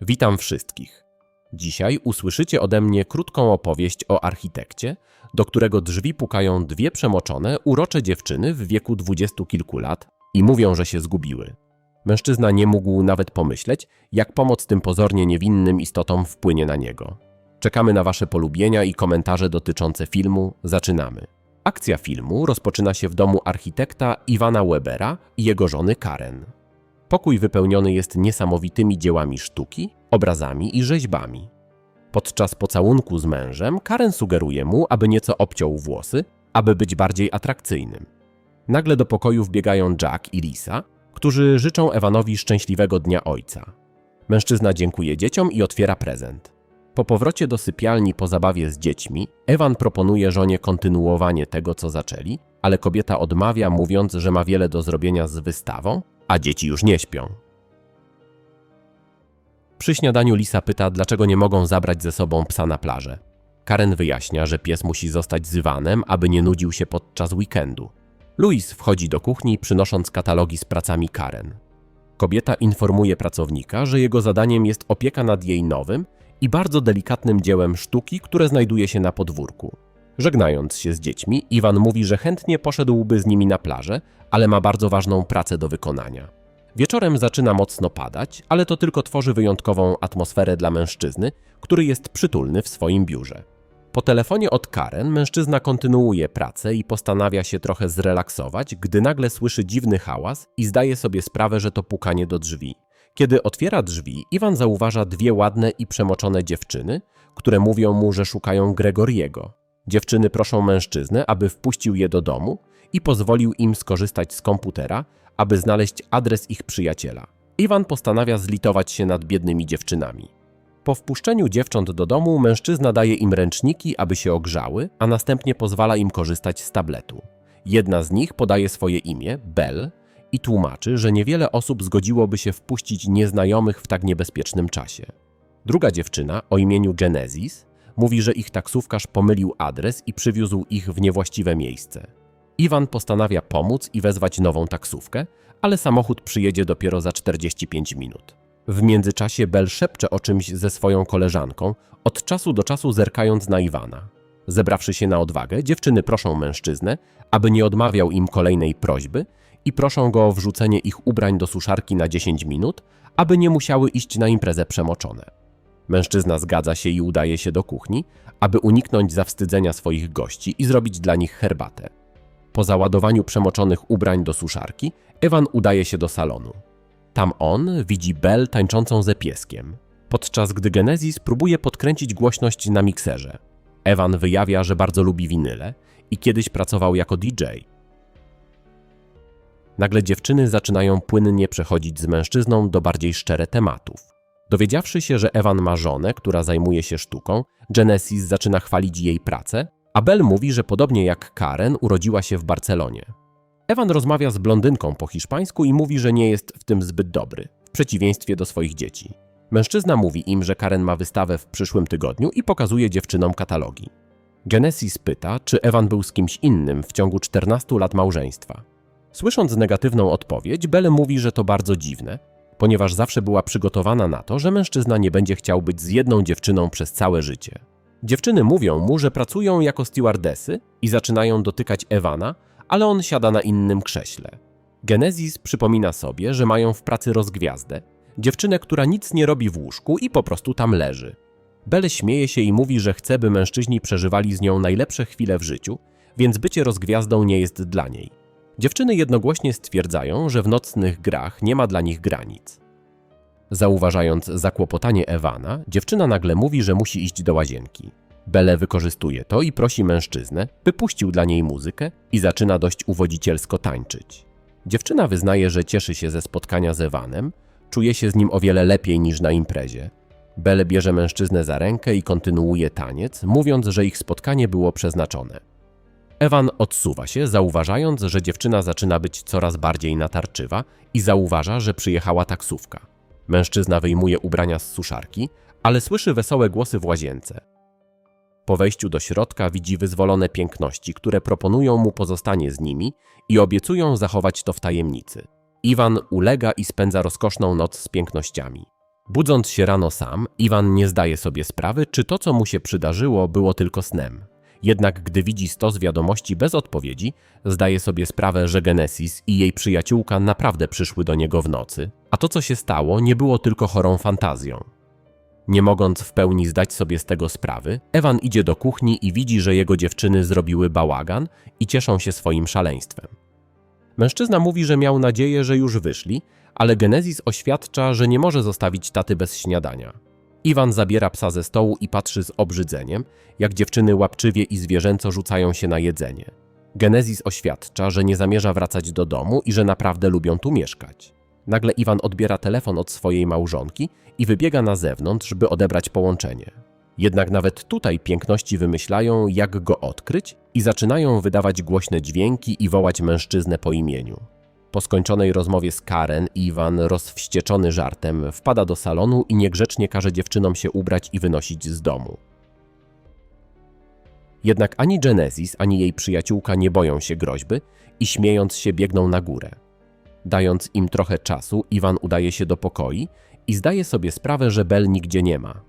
Witam wszystkich. Dzisiaj usłyszycie ode mnie krótką opowieść o architekcie, do którego drzwi pukają dwie przemoczone, urocze dziewczyny w wieku dwudziestu kilku lat i mówią, że się zgubiły. Mężczyzna nie mógł nawet pomyśleć, jak pomoc tym pozornie niewinnym istotom wpłynie na niego. Czekamy na Wasze polubienia i komentarze dotyczące filmu. Zaczynamy. Akcja filmu rozpoczyna się w domu architekta Iwana Webera i jego żony Karen. Pokój wypełniony jest niesamowitymi dziełami sztuki, obrazami i rzeźbami. Podczas pocałunku z mężem Karen sugeruje mu, aby nieco obciął włosy, aby być bardziej atrakcyjnym. Nagle do pokoju wbiegają Jack i Lisa, którzy życzą Ewanowi szczęśliwego dnia ojca. Mężczyzna dziękuje dzieciom i otwiera prezent. Po powrocie do sypialni po zabawie z dziećmi, Ewan proponuje żonie kontynuowanie tego, co zaczęli, ale kobieta odmawia, mówiąc, że ma wiele do zrobienia z wystawą, a dzieci już nie śpią. Przy śniadaniu Lisa pyta, dlaczego nie mogą zabrać ze sobą psa na plażę. Karen wyjaśnia, że pies musi zostać z Iwanem, aby nie nudził się podczas weekendu. Louis wchodzi do kuchni, przynosząc katalogi z pracami Karen. Kobieta informuje pracownika, że jego zadaniem jest opieka nad jej nowym i bardzo delikatnym dziełem sztuki, które znajduje się na podwórku. Żegnając się z dziećmi, Iwan mówi, że chętnie poszedłby z nimi na plażę, ale ma bardzo ważną pracę do wykonania. Wieczorem zaczyna mocno padać, ale to tylko tworzy wyjątkową atmosferę dla mężczyzny, który jest przytulny w swoim biurze. Po telefonie od Karen mężczyzna kontynuuje pracę i postanawia się trochę zrelaksować, gdy nagle słyszy dziwny hałas i zdaje sobie sprawę, że to pukanie do drzwi. Kiedy otwiera drzwi, Iwan zauważa dwie ładne i przemoczone dziewczyny, które mówią mu, że szukają Gregoriego. Dziewczyny proszą mężczyznę, aby wpuścił je do domu i pozwolił im skorzystać z komputera, aby znaleźć adres ich przyjaciela. Iwan postanawia zlitować się nad biednymi dziewczynami. Po wpuszczeniu dziewcząt do domu mężczyzna daje im ręczniki, aby się ogrzały, a następnie pozwala im korzystać z tabletu. Jedna z nich podaje swoje imię, Bell, i tłumaczy, że niewiele osób zgodziłoby się wpuścić nieznajomych w tak niebezpiecznym czasie. Druga dziewczyna o imieniu Genesis mówi, że ich taksówkarz pomylił adres i przywiózł ich w niewłaściwe miejsce. Iwan postanawia pomóc i wezwać nową taksówkę, ale samochód przyjedzie dopiero za 45 minut. W międzyczasie Bell szepcze o czymś ze swoją koleżanką, od czasu do czasu zerkając na Iwana. Zebrawszy się na odwagę, dziewczyny proszą mężczyznę, aby nie odmawiał im kolejnej prośby i proszą go o wrzucenie ich ubrań do suszarki na 10 minut, aby nie musiały iść na imprezę przemoczone. Mężczyzna zgadza się i udaje się do kuchni, aby uniknąć zawstydzenia swoich gości i zrobić dla nich herbatę. Po załadowaniu przemoczonych ubrań do suszarki, Ewan udaje się do salonu. Tam on widzi Bell tańczącą ze pieskiem, podczas gdy Genesis próbuje podkręcić głośność na mikserze. Ewan wyjawia, że bardzo lubi winyle i kiedyś pracował jako DJ. Nagle dziewczyny zaczynają płynnie przechodzić z mężczyzną do bardziej szczere tematów. Dowiedziawszy się, że Ewan ma żonę, która zajmuje się sztuką, Genesis zaczyna chwalić jej pracę, a Bell mówi, że podobnie jak Karen urodziła się w Barcelonie. Ewan rozmawia z blondynką po hiszpańsku i mówi, że nie jest w tym zbyt dobry, w przeciwieństwie do swoich dzieci. Mężczyzna mówi im, że Karen ma wystawę w przyszłym tygodniu i pokazuje dziewczynom katalogi. Genesis pyta, czy Ewan był z kimś innym w ciągu 14 lat małżeństwa. Słysząc negatywną odpowiedź, Belle mówi, że to bardzo dziwne, ponieważ zawsze była przygotowana na to, że mężczyzna nie będzie chciał być z jedną dziewczyną przez całe życie. Dziewczyny mówią mu, że pracują jako stewardesy i zaczynają dotykać Ewana, ale on siada na innym krześle. Genesis przypomina sobie, że mają w pracy rozgwiazdę, dziewczynę, która nic nie robi w łóżku i po prostu tam leży. Belle śmieje się i mówi, że chce, by mężczyźni przeżywali z nią najlepsze chwile w życiu, więc bycie rozgwiazdą nie jest dla niej. Dziewczyny jednogłośnie stwierdzają, że w nocnych grach nie ma dla nich granic. Zauważając zakłopotanie Ewana, dziewczyna nagle mówi, że musi iść do łazienki. Belle wykorzystuje to i prosi mężczyznę, by puścił dla niej muzykę i zaczyna dość uwodzicielsko tańczyć. Dziewczyna wyznaje, że cieszy się ze spotkania z Ewanem, czuje się z nim o wiele lepiej niż na imprezie. Belle bierze mężczyznę za rękę i kontynuuje taniec, mówiąc, że ich spotkanie było przeznaczone. Ewan odsuwa się, zauważając, że dziewczyna zaczyna być coraz bardziej natarczywa i zauważa, że przyjechała taksówka. Mężczyzna wyjmuje ubrania z suszarki, ale słyszy wesołe głosy w łazience. Po wejściu do środka widzi wyzwolone piękności, które proponują mu pozostanie z nimi i obiecują zachować to w tajemnicy. Iwan ulega i spędza rozkoszną noc z pięknościami. Budząc się rano sam, Iwan nie zdaje sobie sprawy, czy to, co mu się przydarzyło, było tylko snem. Jednak gdy widzi stos wiadomości bez odpowiedzi, zdaje sobie sprawę, że Genesis i jej przyjaciółka naprawdę przyszły do niego w nocy, a to, co się stało, nie było tylko chorą fantazją. Nie mogąc w pełni zdać sobie z tego sprawy, Ewan idzie do kuchni i widzi, że jego dziewczyny zrobiły bałagan i cieszą się swoim szaleństwem. Mężczyzna mówi, że miał nadzieję, że już wyszli, ale Genezis oświadcza, że nie może zostawić taty bez śniadania. Iwan zabiera psa ze stołu i patrzy z obrzydzeniem, jak dziewczyny łapczywie i zwierzęco rzucają się na jedzenie. Genezis oświadcza, że nie zamierza wracać do domu i że naprawdę lubią tu mieszkać. Nagle Iwan odbiera telefon od swojej małżonki i wybiega na zewnątrz, by odebrać połączenie. Jednak nawet tutaj piękności wymyślają, jak go odkryć i zaczynają wydawać głośne dźwięki i wołać mężczyznę po imieniu. Po skończonej rozmowie z Karen, Iwan, rozwścieczony żartem, wpada do salonu i niegrzecznie każe dziewczynom się ubrać i wynosić z domu. Jednak ani Genesis, ani jej przyjaciółka nie boją się groźby i śmiejąc się biegną na górę. Dając im trochę czasu, Iwan udaje się do pokoi i zdaje sobie sprawę, że Bel nigdzie nie ma.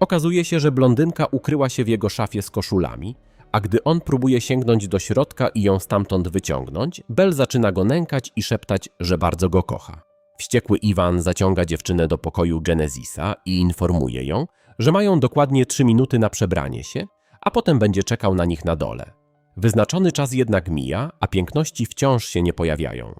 Okazuje się, że blondynka ukryła się w jego szafie z koszulami, a gdy on próbuje sięgnąć do środka i ją stamtąd wyciągnąć, Bel zaczyna go nękać i szeptać, że bardzo go kocha. Wściekły Iwan zaciąga dziewczynę do pokoju Genesisa i informuje ją, że mają dokładnie trzy minuty na przebranie się, a potem będzie czekał na nich na dole. Wyznaczony czas jednak mija, a piękności wciąż się nie pojawiają.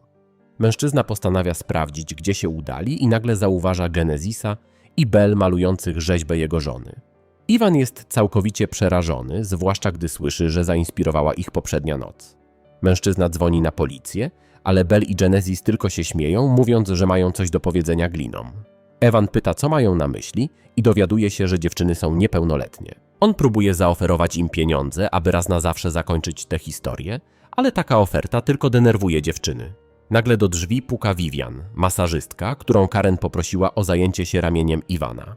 Mężczyzna postanawia sprawdzić, gdzie się udali i nagle zauważa Genesisa i Bel malujących rzeźbę jego żony. Iwan jest całkowicie przerażony, zwłaszcza gdy słyszy, że zainspirowała ich poprzednia noc. Mężczyzna dzwoni na policję, ale Bel i Genesis tylko się śmieją, mówiąc, że mają coś do powiedzenia glinom. Ewan pyta, co mają na myśli i dowiaduje się, że dziewczyny są niepełnoletnie. On próbuje zaoferować im pieniądze, aby raz na zawsze zakończyć tę historię, ale taka oferta tylko denerwuje dziewczyny. Nagle do drzwi puka Vivian, masażystka, którą Karen poprosiła o zajęcie się ramieniem Iwana.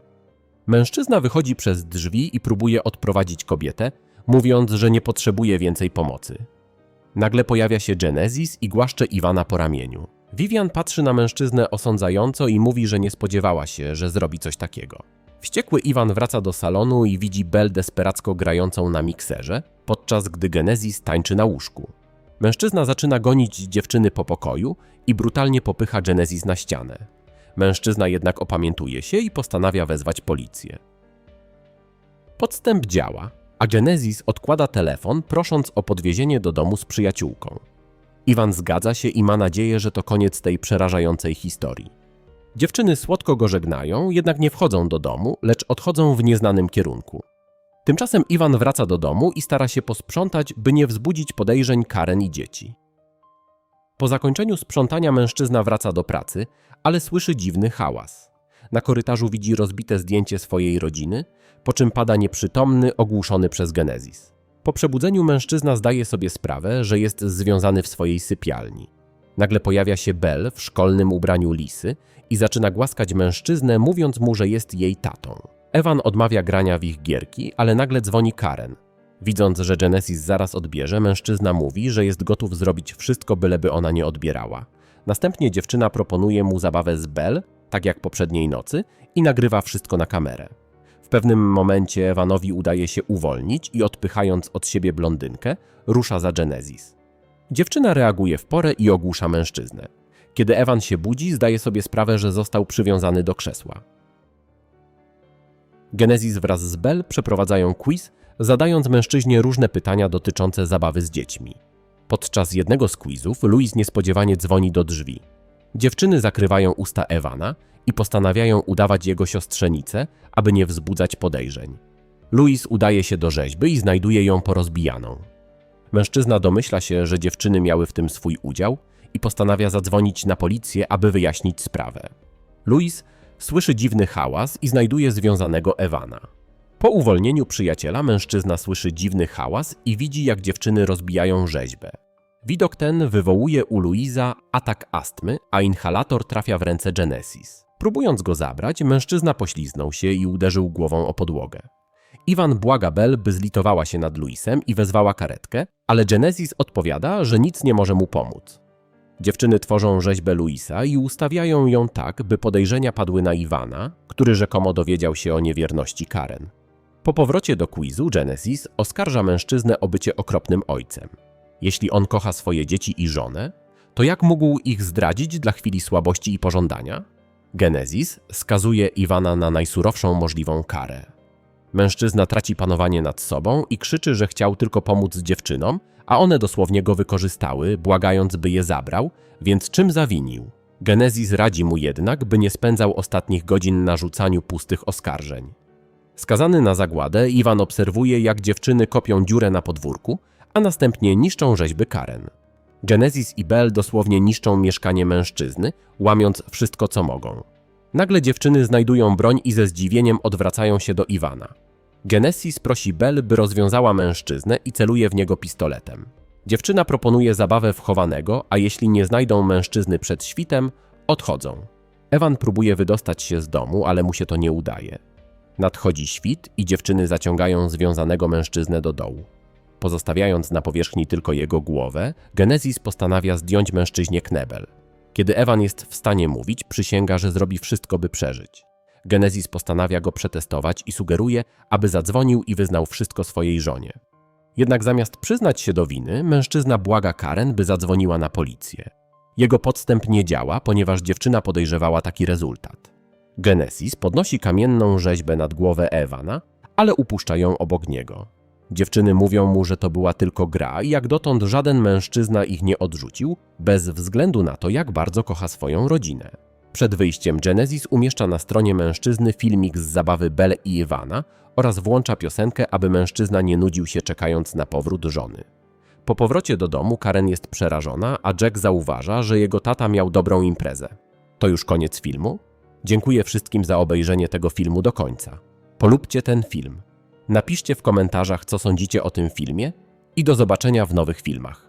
Mężczyzna wychodzi przez drzwi i próbuje odprowadzić kobietę, mówiąc, że nie potrzebuje więcej pomocy. Nagle pojawia się Genesis i głaszcze Iwana po ramieniu. Vivian patrzy na mężczyznę osądzająco i mówi, że nie spodziewała się, że zrobi coś takiego. Wściekły Iwan wraca do salonu i widzi Bel desperacko grającą na mikserze, podczas gdy Genesis tańczy na łóżku. Mężczyzna zaczyna gonić dziewczyny po pokoju i brutalnie popycha Genesis na ścianę. Mężczyzna jednak opamiętuje się i postanawia wezwać policję. Podstęp działa, a Genesis odkłada telefon, prosząc o podwiezienie do domu z przyjaciółką. Iwan zgadza się i ma nadzieję, że to koniec tej przerażającej historii. Dziewczyny słodko go żegnają, jednak nie wchodzą do domu, lecz odchodzą w nieznanym kierunku. Tymczasem Iwan wraca do domu i stara się posprzątać, by nie wzbudzić podejrzeń Karen i dzieci. Po zakończeniu sprzątania mężczyzna wraca do pracy, ale słyszy dziwny hałas. Na korytarzu widzi rozbite zdjęcie swojej rodziny, po czym pada nieprzytomny, ogłuszony przez Genezis. Po przebudzeniu mężczyzna zdaje sobie sprawę, że jest związany w swojej sypialni. Nagle pojawia się Bell w szkolnym ubraniu lisy i zaczyna głaskać mężczyznę, mówiąc mu, że jest jej tatą. Ewan odmawia grania w ich gierki, ale nagle dzwoni Karen. Widząc, że Genesis zaraz odbierze, mężczyzna mówi, że jest gotów zrobić wszystko, byleby ona nie odbierała. Następnie dziewczyna proponuje mu zabawę z Bell, tak jak poprzedniej nocy, i nagrywa wszystko na kamerę. W pewnym momencie Evanowi udaje się uwolnić i odpychając od siebie blondynkę, rusza za Genesis. Dziewczyna reaguje w porę i ogłusza mężczyznę. Kiedy Ewan się budzi, zdaje sobie sprawę, że został przywiązany do krzesła. Genesis wraz z Bell przeprowadzają quiz, zadając mężczyźnie różne pytania dotyczące zabawy z dziećmi. Podczas jednego z quizów Louis niespodziewanie dzwoni do drzwi. Dziewczyny zakrywają usta Ewana i postanawiają udawać jego siostrzenicę, aby nie wzbudzać podejrzeń. Louis udaje się do rzeźby i znajduje ją porozbijaną. Mężczyzna domyśla się, że dziewczyny miały w tym swój udział i postanawia zadzwonić na policję, aby wyjaśnić sprawę. Louis słyszy dziwny hałas i znajduje związanego Ewana. Po uwolnieniu przyjaciela mężczyzna słyszy dziwny hałas i widzi, jak dziewczyny rozbijają rzeźbę. Widok ten wywołuje u Luiza atak astmy, a inhalator trafia w ręce Genesis. Próbując go zabrać, mężczyzna pośliznął się i uderzył głową o podłogę. Iwan błaga Bell, by zlitowała się nad Luisem i wezwała karetkę, ale Genesis odpowiada, że nic nie może mu pomóc. Dziewczyny tworzą rzeźbę Luisa i ustawiają ją tak, by podejrzenia padły na Iwana, który rzekomo dowiedział się o niewierności Karen. Po powrocie do quizu Genesis oskarża mężczyznę o bycie okropnym ojcem. Jeśli on kocha swoje dzieci i żonę, to jak mógł ich zdradzić dla chwili słabości i pożądania? Genesis skazuje Iwana na najsurowszą możliwą karę. Mężczyzna traci panowanie nad sobą i krzyczy, że chciał tylko pomóc dziewczynom, a one dosłownie go wykorzystały, błagając, by je zabrał, więc czym zawinił? Genezis radzi mu jednak, by nie spędzał ostatnich godzin na rzucaniu pustych oskarżeń. Skazany na zagładę, Iwan obserwuje, jak dziewczyny kopią dziurę na podwórku, a następnie niszczą rzeźby Karen. Genesis i Bell dosłownie niszczą mieszkanie mężczyzny, łamiąc wszystko, co mogą. Nagle dziewczyny znajdują broń i ze zdziwieniem odwracają się do Iwana. Genesis prosi Bell, by rozwiązała mężczyznę i celuje w niego pistoletem. Dziewczyna proponuje zabawę w chowanego, a jeśli nie znajdą mężczyzny przed świtem, odchodzą. Ewan próbuje wydostać się z domu, ale mu się to nie udaje. Nadchodzi świt i dziewczyny zaciągają związanego mężczyznę do dołu. Pozostawiając na powierzchni tylko jego głowę, Genesis postanawia zdjąć mężczyźnie knebel. Kiedy Ewan jest w stanie mówić, przysięga, że zrobi wszystko, by przeżyć. Genesis postanawia go przetestować i sugeruje, aby zadzwonił i wyznał wszystko swojej żonie. Jednak zamiast przyznać się do winy, mężczyzna błaga Karen, by zadzwoniła na policję. Jego podstęp nie działa, ponieważ dziewczyna podejrzewała taki rezultat. Genesis podnosi kamienną rzeźbę nad głowę Ewana, ale upuszcza ją obok niego. Dziewczyny mówią mu, że to była tylko gra i jak dotąd żaden mężczyzna ich nie odrzucił, bez względu na to, jak bardzo kocha swoją rodzinę. Przed wyjściem Genesis umieszcza na stronie mężczyzny filmik z zabawy Belle i Iwana oraz włącza piosenkę, aby mężczyzna nie nudził się czekając na powrót żony. Po powrocie do domu Karen jest przerażona, a Jack zauważa, że jego tata miał dobrą imprezę. To już koniec filmu? Dziękuję wszystkim za obejrzenie tego filmu do końca. Polubcie ten film. Napiszcie w komentarzach, co sądzicie o tym filmie i do zobaczenia w nowych filmach.